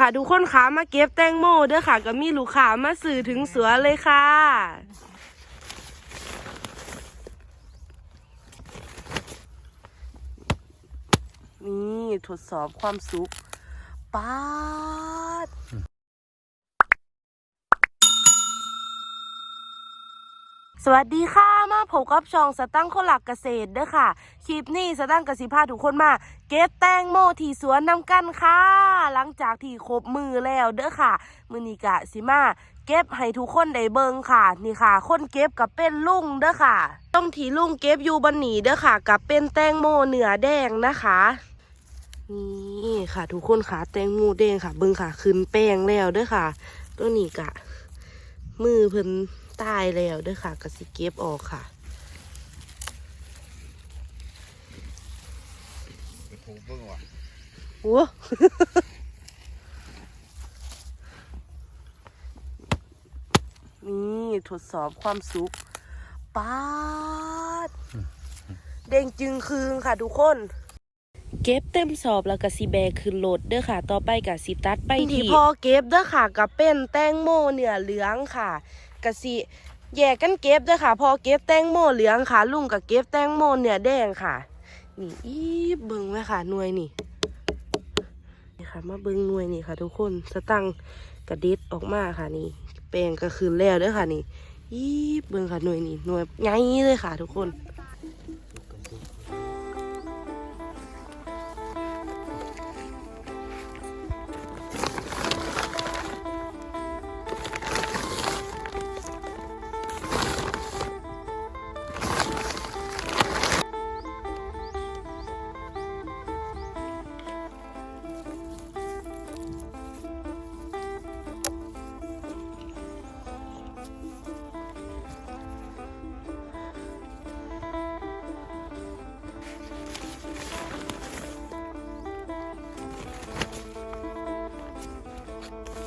ค่ะทุกคนขามาเก็บแตงโมเด้อค่ะ ก็มีลูกค้ามาสื่อถึงสวนเลยค่ะ นี่ทดสอบความสุขป๊าดสวัสดีค่ะ มกับช่องสตั้งคนหลักเกษตรเด้อค่ะ คลิปนี้สตั้งกสิพาทุกคนมา เก็บแตงโมที่สวนนำกันค่ะ หลังจากที่ครบมือแล้วเด้อค่ะ มือนีกะสิมาเก็บให้ทุกคนได้เบิงค่ะ นี่ค่ะ คนเก็บกับเป็นลุงเด้อค่ะ ต้องทีลุงเก็บอยู่บนหนีเด้อค่ะ กับเป็นแตงโมเนื้อแดงนะคะนี่ค่ะ ทุกคนค่ะแตงโมแดงค่ะ เบิงค่ะขึ้นแป้งแล้วเด้อค่ะ ตัวนี้กะ มือเพิ่นตายแล้วเด้อค่ะก็สิเก็บออกค่ะ ไปถูกเบิ่งว่ะ โอ้นี่ทดสอบความสุขป๊าด เด้งจึงคืงค่ะทุกคน เก็บเต็มสอบแล้วก็สิแบกขึ้นรถเด้อค่ะ ต่อไปก็สิตัดไปที่พอเก็บเด้อค่ะกับเป็นแตงโมเนื้อเหลืองค่ะก็สิแยกกันเก็บเด้อค่ะ พอเก็บแตงโมเหลืองค่ะ ลุงก็เก็บแตงโมเนื้อแดงค่ะ นี่อีเบิ่งไว้ค่ะหน่วยนี่นี่ ค่ะ มาเบิ้งหน่วยนี่ค่ะ ทุกคนสตังกระเด็ดออกมาค่ะนี่ แปลงก็คืนแล้วเด้อค่ะนี่อีเบิ้งค่ะหน่วยนี่หน่วยใหญ่เลยค่ะ ทุกคน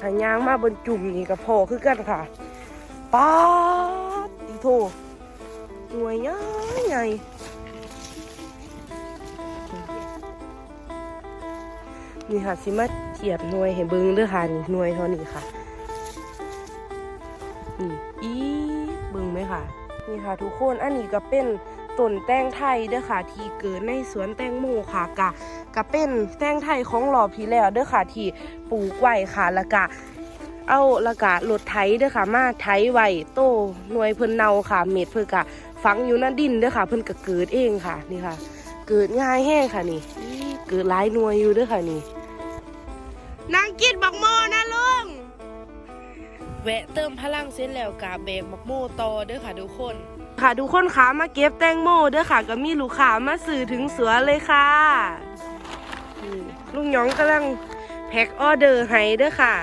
หายางมาบนจุ่มนี่กับพอคือกันค่ะป๊าดอีโถหน่วยใหญ่ใหญ่นี่ค่ะสิมาเทียบหน่วยให้เบิ้งเด้อค่ะนี่หน่วยเท่านี้ค่ะนี่อีเบิ้งไหมค่ะ นี่ค่ะทุกคนอันนี้ก็เป็น ต้นแตงไทยเด้อค่ะ ที่เกิดในสวนแตงโมค่ะกะก็เป็นแตงไทยของหล่อพี่แล้วเด้อค่ะที่ปลูกไว้ค่ะแล้วก็เอาล้วก็รถไถเด้อค่ะ มาไถไว้โตหน่วยเพิ่นเนาค่ะ เม็ดเพิ่นก็ฝังอยู่ในดินเด้อค่ะ เพิ่นก็เกิดเองค่ะนี่ค่ะ เกิดง่ายแห้งค่ะนี่เกิดหลายหน่วยอยู่เด้อค่ะนี่นางกินบักโมนะลุงแวะเติมพลังเสร็จแล้วกะแบกบักโมต่อเด้อค่ะทุกคน ค่ะทุกคนขามาเก็บแตงโมเด้อค่ะ ก็มีลูกค้ามาสื่อถึงสวนเลยค่ะลุงยองกำลังแพ็คออเดอร์ให้เด้อค่ะ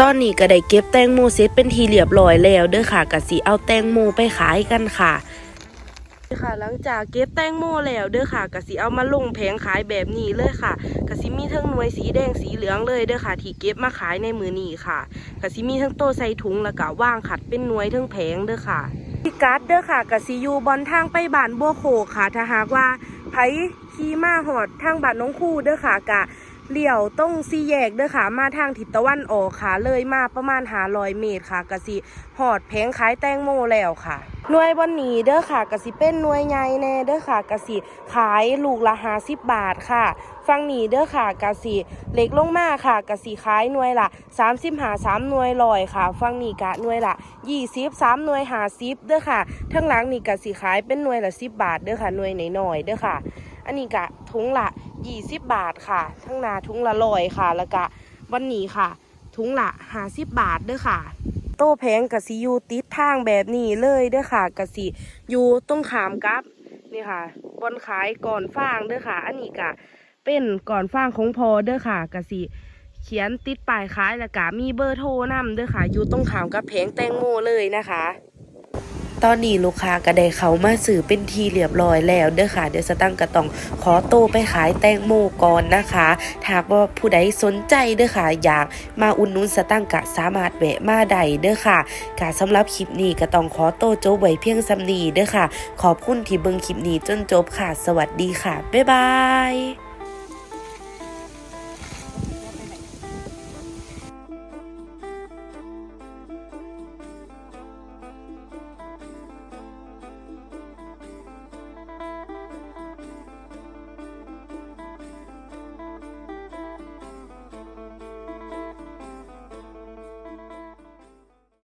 ตอนนี้ก็ได้เก็บแตงโมเสร็จเป็นทีเรียบร้อยแล้วเด้อค่ะกะสีเอาแตงโมไปขายกันค่ะ ค่ะหลังจากเก็บแตงโมแล้วเด้อค่ะกะสิเอามาลงแผงขายแบบนี้เลยค่ะกะสิมีทั้งหน่วยสีแดงสีเหลืองเลยเด้อค่ะ ที่เก็บมาขายในมือนี้ค่ะกะสิมีทั้งโต๊ะใส่ถุงแล้วก็ว่างขัดเป็นหน่วยทั้งแผงเด้อค่ะพิกัดเด้อค่ะกะสิอยู่บอนทางไปบ้านบัวโขค่ะถ้าหากว่าไผขี่มาหอดทางบ้านน้องคู่เด้อค่ะกะ เลี้ยวต้องซีแยกเด้อค่ะ มาทางทิศตะวันออกค่ะ เลยมาประมาณหาลอยเมตรค่ะกะสิหอดแผงขายแตงโมแล้วค่ะ หน่วยบนนี้เด้อค่ะกะสิเป็นหน่วยใหญ่แน่เด้อค่ะกะสิขายลูกละหาสิบบาทค่ะ ฟังนี้เด้อค่ะกะสิเล็กลงมาค่ะกะสิขายหน่วยละสามสิบหาสามหน่วยลอยค่ะ ฟังนี้กะหน่วยละยี่สิบสามหน่วยหาสิบเด้อค่ะทั้งหลังนี่กะสิขายเป็นหน่วยละสิบบาทเด้อค่ะหน่วยหน่อยๆเด้อค่ะ อันนี้กะถุงละ 20 บาทค่ะ ทั้งนาถุงละลอยค่ะ แล้วก็วันนี้ค่ะถุงละ50 บาทเด้อค่ะ โต้แพงกะสิอยู่ติดทางแบบนี้เลยเด้อค่ะกะสิอยู่ตรงขามกับนี่ค่ะบอนขายก่อนฟางเด้อค่ะ อันนี้กะเป็นก่อนฟางของพอเด้อค่ะกะสิเขียนติดป้ายขายแล้วก็มีเบอร์โทรนำเด้อค่ะ อยู่ตรงขามกับแผงแตงโมเลยนะคะ ตอนนี้ลูกค้าก็ได้เขามาสื่อเป็นทีเรียบร้อยแล้วเด้อค่ะ เดี๋ยวสตั้งก็ต้องขอโตไปขายแตงโมก่อนนะคะถ้าหากว่าผู้ใดสนใจเด้อค่ะ อยากมาอุดหนุนสตั้งกะสามารถแวะมาได้เด้อค่ะกะสำหรับคลิปนี้ก็ต้องขอโตวจบไว้เพียงสำนีเด้อค่ะ ขอบคุณที่เบิ่งคลิปนี้จนจบค่ะ สวัสดีค่ะ บ๊ายบาย